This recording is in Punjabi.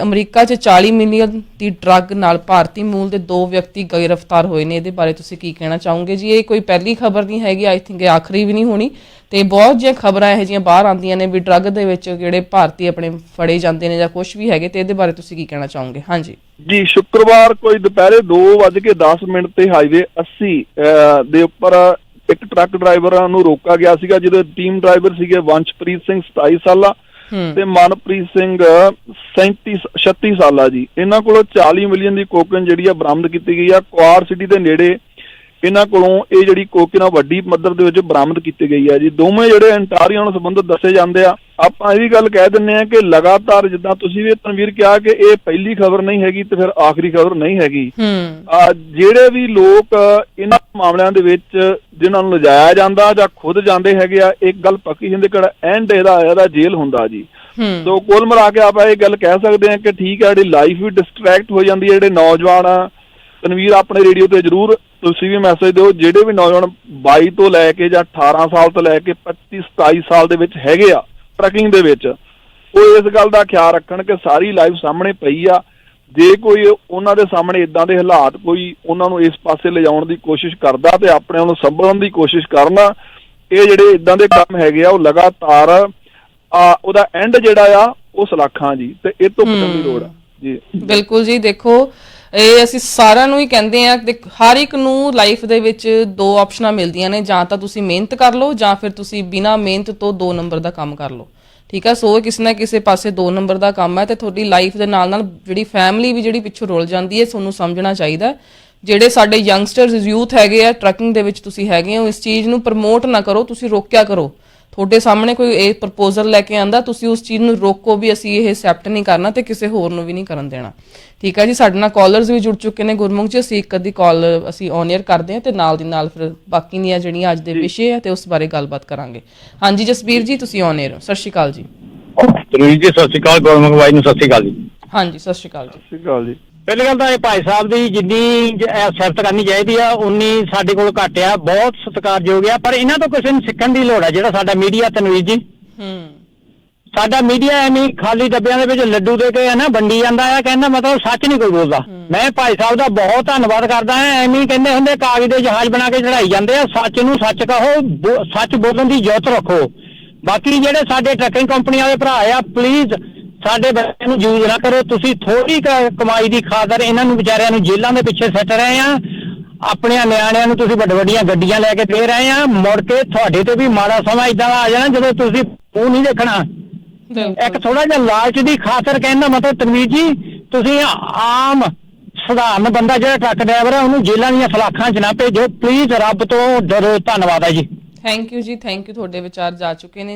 ਅਮਰੀਕਾ 'ਚ 40 ਮਿਲੀਅਨ ਦੀ ਡਰੱਗ ਨਾਲ ਭਾਰਤੀ ਮੂਲ ਦੇ ਦੋ ਵਿਅਕਤੀ ਗ੍ਰਿਫਤਾਰ ਹੋਏ ਨੇ। ਇਹਦੇ ਬਾਰੇ ਤੁਸੀਂ ਕੀ ਕਹਿਣਾ ਚਾਹੋਗੇ? ਜੀ, ਇਹ ਕੋਈ ਪਹਿਲੀ ਖਬਰ ਨਹੀਂ ਹੈਗੀ ਆਈ ਥਿੰਕ ਇਹ ਆਖਰੀ ਵੀ ਨਹੀਂ ਹੋਣੀ। ਤੇ ਬਹੁਤ ਜਿਹੀਆਂ ਖਬਰਾਂ ਇਹੋ ਜਿਹੀਆਂ ਬਾਹਰ ਆਉਂਦੀਆਂ ਨੇ ਵੀ ਡਰੱਗ ਦੇ ਵਿੱਚ ਜਿਹੜੇ ਭਾਰਤੀ ਆਪਣੇ ਫੜੇ ਜਾਂਦੇ ਨੇ ਜਾਂ ਕੁਝ ਵੀ ਹੈਗੇ ਤੇ ਇਹਦੇ ਬਾਰੇ ਤੁਸੀਂ ਕੀ ਕਹਿਣਾ ਚਾਹੋਗੇ? ਹਾਂਜੀ। ਜੀ, ਸ਼ੁੱਕਰਵਾਰ ਕੋਈ ਦੁਪਹਿਰੇ 2:10 ਮਿੰਟ ਤੇ ਹਾਈਵੇ 80 ਦੇ ਉੱਪਰ ਇੱਕ ਟਰੱਕ ਡਰਾਈਵਰ ਨੂੰ ਰੋਕਾ ਗਿਆ ਸੀਗਾ, ਜਿਹਦੇ ਟੀਮ ਡਰਾਈਵਰ ਸੀਗੇ ਵੰਸ਼ਪ੍ਰੀਤ ਸਿੰਘ 27 ਸਾਲਾ ਤੇ ਮਨਪ੍ਰੀਤ ਸਿੰਘ 37 36 ਸਾਲਾ ਜੀ। ਇਹਨਾਂ ਕੋਲੋਂ 40 ਮਿਲੀਅਨ ਦੀ ਕੋਕਨ ਜਿਹੜੀ ਆ ਬਰਾਮਦ ਕੀਤੀ ਗਈ ਆ। ਕੁਆਰ ਸਿਟੀ ਦੇ ਨੇੜੇ ਇਹਨਾਂ ਕੋਲੋਂ ਇਹ ਜਿਹੜੀ ਕੋਕੇਨ ਆ ਵੱਡੀ ਪੱਧਰ ਦੇ ਵਿੱਚ ਬਰਾਮਦ ਕੀਤੀ ਗਈ ਆ ਜੀ। ਦੋਵੇਂ ਜਿਹੜੇ ਅੰਟਾਰੀਓ ਨਾਲ ਸੰਬੰਧਿਤ ਦੱਸੇ ਜਾਂਦੇ ਆ। ਆਪਾਂ ਇਹ ਵੀ ਗੱਲ ਕਹਿ ਦਿੰਨੇ ਆ ਕਿ ਲਗਾਤਾਰ ਜਿੱਦਾਂ ਤੁਸੀਂ ਵੀ ਤਨਵੀਰ ਕਿਹਾ ਕਿ ਇਹ ਪਹਿਲੀ ਖਬਰ ਨਹੀਂ ਹੈਗੀ ਤੇ ਫਿਰ ਆਖਰੀ ਖਬਰ ਨਹੀਂ ਹੈਗੀ। ਹੂੰ। ਆ ਜਿਹੜੇ ਵੀ ਲੋਕ ਇਹਨਾਂ ਮਾਮਲਿਆਂ ਦੇ ਵਿੱਚ ਜਿਨ੍ਹਾਂ ਨੂੰ ਲਿਜਾਇਆ ਜਾਂਦਾ ਜਾਂ ਖੁਦ ਜਾਂਦੇ ਹੈਗੇ ਆ ਇੱਕ ਗੱਲ ਪੱਕੀ ਹੁੰਦੀ ਕਿ ਐਂਡ ਇਹਦਾ ਇਹਦਾ ਜੇਲ੍ਹ ਹੁੰਦਾ ਜੀ। ਹੂੰ। ਸੋ ਕੁੱਲ ਮਿਲਾ ਕੇ ਆਪਾਂ ਇਹ ਗੱਲ ਕਹਿ ਸਕਦੇ ਹਾਂ ਕਿ ਠੀਕ ਹੈ ਜਿਹੜੀ ਲਾਈਫ ਵੀ ਡਿਸਟਰੈਕਟ ਹੋ ਜਾਂਦੀ ਹੈ ਜਿਹੜੇ ਨੌਜਵਾਨ ਆ। ਤਨਵੀਰ ਆਪਣੇ ਰੇਡੀਓ ਤੇ ਜਰੂਰ ਤੁਸੀਂ ਵੀ ਮੈਸੇਜ ਦਿਓ, ਜਿਹੜੇ ਵੀ ਨੌਜਵਾਨ 22 ਤੋਂ ਲੈ ਕੇ ਜਾਂ 18 ਸਾਲ ਤੋਂ ਲੈ ਕੇ 25 27 ਸਾਲ ਦੇ ਵਿੱਚ ਹੈਗੇ ਆ ਟਰੱਕਿੰਗ ਦੇ ਵਿੱਚ, ਉਹ ਇਸ ਗੱਲ ਦਾ ਖਿਆਲ ਰੱਖਣ ਕਿ ਸਾਰੀ ਲਾਈਫ ਸਾਹਮਣੇ ਪਈ ਆ। ਜੇ ਕੋਈ ਉਹਨਾਂ ਦੇ ਸਾਹਮਣੇ ਇਦਾਂ ਦੇ ਹਾਲਾਤ ਕੋਈ ਉਹਨਾਂ ਨੂੰ ਇਸ ਪਾਸੇ ਲਿਜਾਉਣ ਦੀ ਕੋਸ਼ਿਸ਼ ਕਰਦਾ ਤੇ ਆਪਣੇ ਨੂੰ ਸੰਭਲਣ ਦੀ ਕੋਸ਼ਿਸ਼ ਕਰਨਾ, ਇਹ ਜਿਹੜੇ ਇਦਾਂ ਦੇ ਕੰਮ ਹੈਗੇ ਆ, ਉਹ ਲਗਾਤਾਰ ਉਹਦਾ ਐਂਡ ਜਿਹੜਾ ਆ, ਉਹ ਸਲਾਖਾਂ ਜੀ, ਤੇ ਇਹ ਤੋਂ ਬਚਣ ਦੀ ਲੋੜ ਆ। ਜੀ। ਬਿਲਕੁਲ ਜੀ, ਦੇਖੋ ਇਹ ਅਸੀਂ ਸਾਰਿਆਂ ਨੂੰ ਹੀ ਕਹਿੰਦੇ ਆ ਕਿ ਹਰ ਇੱਕ ਨੂੰ ਲਾਈਫ ਦੇ ਵਿੱਚ ਦੋ ਆਪਸ਼ਨਾਂ ਮਿਲਦੀਆਂ ਨੇ, ਜਾਂ ਤਾਂ ਤੁਸੀਂ ਮਿਹਨਤ ਕਰ ਲਓ, ਜਾਂ ਫਿਰ ਤੁਸੀਂ ਬਿਨਾਂ ਮਿਹਨਤ ਤੋਂ ਦੋ ਨੰਬਰ ਦਾ ਕੰਮ ਕਰ ਲਓ। ਠੀਕ ਹੈ ਸੋ ਕਿਸੇ ਨਾ ਕਿਸੇ ਪਾਸੇ ਦੋ ਨੰਬਰ ਦਾ ਕੰਮ ਹੈ ਤੇ ਤੁਹਾਡੀ ਲਾਈਫ ਦੇ ਨਾਲ ਨਾਲ ਜਿਹੜੀ ਫੈਮਿਲੀ ਵੀ ਜਿਹੜੀ ਪਿੱਛੋਂ ਰੁਲ ਜਾਂਦੀ ਹੈ, ਤੁਹਾਨੂੰ ਸਮਝਣਾ ਚਾਹੀਦਾ ਜਿਹੜੇ ਸਾਡੇ ਯੰਗਸਟਰਸ ਯੂਥ ਹੈਗੇ ਆ ਟਰੱਕਿੰਗ ਦੇ ਵਿੱਚ ਤੁਸੀਂ ਹੈਗੇ ਹੋ, ਇਸ ਚੀਜ਼ ਨੂੰ ਪ੍ਰਮੋਟ ਨਾ ਕਰੋ, ਤੁਸੀਂ ਰੋਕਿਆ ਕਰੋ। ਤੁਹਾਡੇ ਸਾਹਮਣੇ ਕੋਈ ਇਹ ਪ੍ਰਪੋਜ਼ਲ ਲੈ ਕੇ ਆਂਦਾ ਤੁਸੀਂ ਉਸ ਚੀਜ਼ ਨੂੰ ਰੋਕੋ ਵੀ ਅਸੀਂ ਇਹ ਐਕਸੈਪਟ ਨਹੀਂ ਕਰਨਾ ਤੇ ਕਿਸੇ ਹੋਰ ਨੂੰ ਵੀ ਨਹੀਂ ਕਰਨ ਦੇਣਾ। ਠੀਕ ਹੈ ਜੀ ਸਾਡੇ ਨਾਲ ਕਾਲਰਸ ਵੀ ਜੁੜ ਚੁੱਕੇ ਨੇ ਗੁਰਮੁਖ ਜੀ ਅਸੀਂ ਇੱਕ ਅੱਧੀ ਕਾਲ ਅਸੀਂ ਔਨ 에ਅਰ ਕਰਦੇ ਹਾਂ ਤੇ ਨਾਲ ਦੀ ਨਾਲ ਫਿਰ ਬਾਕੀ ਦੀਆਂ ਜਿਹੜੀਆਂ ਅੱਜ ਦੇ ਵਿਸ਼ੇ ਆ ਤੇ ਉਸ ਬਾਰੇ ਗੱਲਬਾਤ ਕਰਾਂਗੇ। ਹਾਂਜੀ ਜਸਬੀਰ ਜੀ ਤੁਸੀਂ ਔਨ 에ਅਰ ਹੋ। ਸਤਿ ਸ਼੍ਰੀ ਅਕਾਲ ਜੀ। ਤਨਵੀਰ ਜੀ ਸਤਿ ਸ਼੍ਰੀ ਅਕਾਲ ਗੌਰਮੰਗ ਬਾਈ ਨੂੰ ਸਤਿ ਸ਼੍ਰੀ ਅਕਾਲ ਜੀ। ਹਾਂਜੀ ਸਤਿ ਸ਼੍ਰੀ ਅਕਾਲ ਜੀ। ਸਤਿ ਸ਼੍ਰੀ ਅਕਾਲ ਜੀ। ਪਹਿਲੀ ਗੱਲ ਤਾਂ ਇਹ ਭਾਈ ਸਾਹਿਬ ਦੀ ਜਿੰਨੀ ਸਿਫਤ ਕਰਨੀ ਚਾਹੀਦੀ ਆ ਉਨੀ ਸਾਡੇ ਕੋਲ ਘੱਟ ਆ ਬਹੁਤ ਸਤਿਕਾਰਯੋਗ ਆ। ਪਰ ਇਹਨਾਂ ਤੋਂ ਕਿਸੇ ਨੂੰ ਸਿੱਖਣ ਦੀ ਲੋੜ ਆ ਜਿਹੜਾ ਸਾਡਾ ਮੀਡੀਆ ਤਨਵੀਰ ਜੀ। ਹੂੰ। ਸਾਡਾ ਮੀਡੀਆ ਐਵੇਂ ਖਾਲੀ ਡੱਬਿਆਂ ਦੇ ਵਿੱਚ ਲੱਡੂ ਦੇ ਕੇ ਹੈ ਨਾ ਵੰਡੀ ਜਾਂਦਾ ਆ ਕਹਿੰਦਾ ਮਤਲਬ ਸੱਚ ਨਹੀਂ ਕੋਈ ਬੋਲਦਾ। ਮੈਂ ਭਾਈ ਸਾਹਿਬ ਦਾ ਬਹੁਤ ਧੰਨਵਾਦ ਕਰਦਾ ਹਾਂ ਐਵੇਂ ਕਹਿੰਦੇ ਹੁੰਦੇ ਕਾਗਜ਼ ਦੇ ਜਹਾਜ਼ ਬਣਾ ਕੇ ਚੜਾਈ ਜਾਂਦੇ ਆ ਸੱਚ ਨੂੰ ਸੱਚ ਕਹੋ ਸੱਚ ਬੋਲਣ ਦੀ ਯੁੱਤ ਰੱਖੋ। ਬਾਕੀ ਜਿਹੜੇ ਸਾਡੇ ਟਰੱਕਿੰਗ ਕੰਪਨੀ ਵਾਲੇ ਭਰਾ ਆ ਪਲੀਜ਼ ਸਾਡੇ ਬੱਚਿਆਂ ਨੂੰ ਯੂਜ਼ ਨਾ ਕਰੋ। ਤੁਸੀਂ ਥੋੜੀ ਕਮਾਈ ਦੀ ਖਾਤਰ ਇਹਨਾਂ ਨੂੰ ਵਿਚਾਰਿਆਂ ਨੂੰ ਜੇਲ੍ਹਾਂ ਦੇ ਪਿੱਛੇ ਸੱਟ ਰਹੇ ਆ। ਆਪਣਿਆਂ ਨਿਆਣਿਆਂ ਨੂੰ ਤੁਸੀਂ ਵੱਡ ਵੱਡੀਆਂ ਗੱਡੀਆਂ ਲੈ ਕੇ ਦੇ ਰਹੇ ਆ। ਮੁੜ ਕੇ ਤੁਹਾਡੇ ਤੇ ਵੀ ਮਾੜਾ ਸਮਾਂ ਇਦਾਂ ਆ ਜਾਣਾ ਜਦੋਂ ਤੁਸੀਂ ਉਹ ਨਹੀਂ ਦੇਖਣਾ। ਇੱਕ ਥੋੜਾ ਜਿਹਾ ਲਾਲਚ ਦੀ ਖਾਤਰ ਕਹਿੰਦਾ ਮਤਲਬ ਤਨਵੀਰ ਜੀ ਤੁਸੀਂ ਆਮ ਸਧਾਰਨ ਬੰਦਾ ਜਿਹੜਾ ਟਰੱਕ ਡਰਾਈਵਰ ਹੈ ਉਹਨੂੰ ਜੇਲ੍ਹਾਂ ਦੀਆਂ ਸਲਾਖਾਂ 'ਚ ਨਾ ਭੇਜੋ। ਪਲੀਜ਼ ਰੱਬ ਤੋਂ ਡਰੋ। ਧੰਨਵਾਦ ਹੈ ਜੀ। ਥੈਂਕ ਯੂ ਜੀ। ਥੈਂਕ ਯੂ ਤੁਹਾਡੇ ਵਿਚਾਰ ਜਾ ਚੁੱਕੇ ਨੇ।